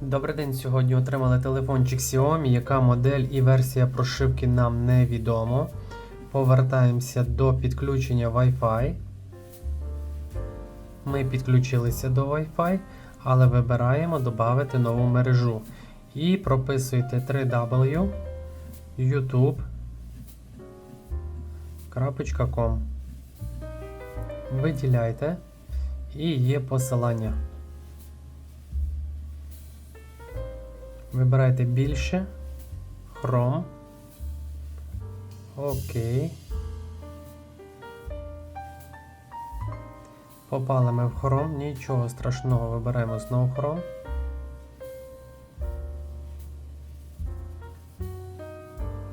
Добрий день. Сьогодні отримали телефончик Xiaomi, яка модель і версія прошивки нам невідомо. Повертаємося до підключення Wi-Fi. Ми підключилися до Wi-Fi, але вибираємо додати нову мережу. І прописуєте 3W youtube.com. Виділяйте і є посилання. Вибирайте більше. Chrome. Окей. Попали ми в Chrome, нічого страшного, вибираємо знову Chrome.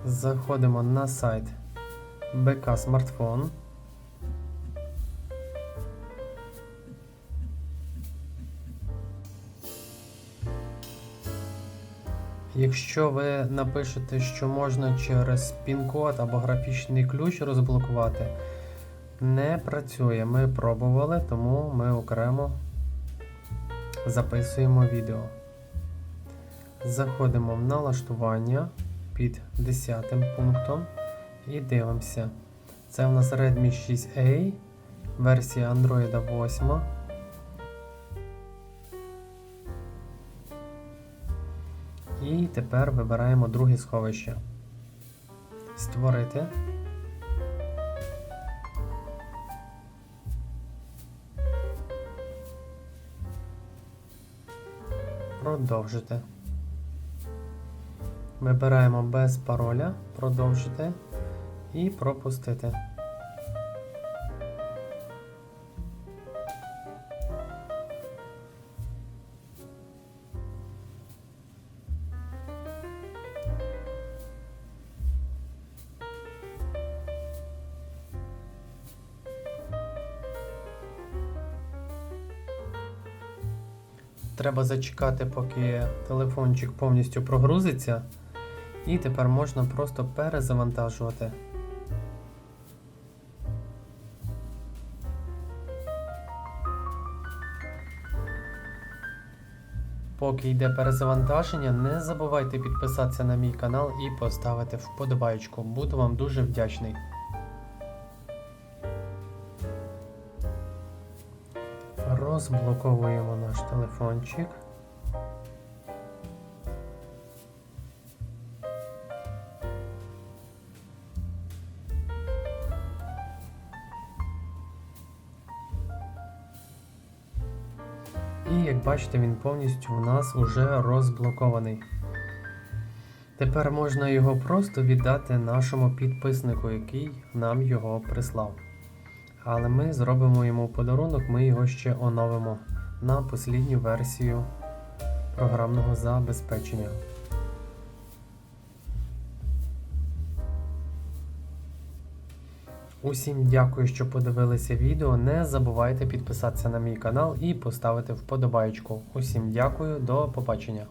Заходимо на сайт БК смартфон. Якщо ви напишете, що можна через пін-код або графічний ключ розблокувати, не працює. Ми пробували, тому ми окремо записуємо відео. Заходимо в налаштування під 10 пунктом і дивимося. Це у нас Redmi 6A, версія Android 8. І тепер вибираємо друге сховище. Створити. Продовжити. Вибираємо без пароля, продовжити і пропустити. Треба зачекати, поки телефончик повністю прогрузиться. І тепер можна просто перезавантажувати. Поки йде перезавантаження, не забувайте підписатися на мій канал і поставити вподобайку. Буду вам дуже вдячний. Розблоковуємо наш телефончик. І як бачите, він повністю у нас уже розблокований. Тепер можна його просто віддати нашому підписнику, який нам його прислав. Але ми зробимо йому подарунок, ми його ще оновимо на послідню версію програмного забезпечення. Усім дякую, що подивилися відео. Не забувайте підписатися на мій канал і поставити вподобайку. Усім дякую, до побачення.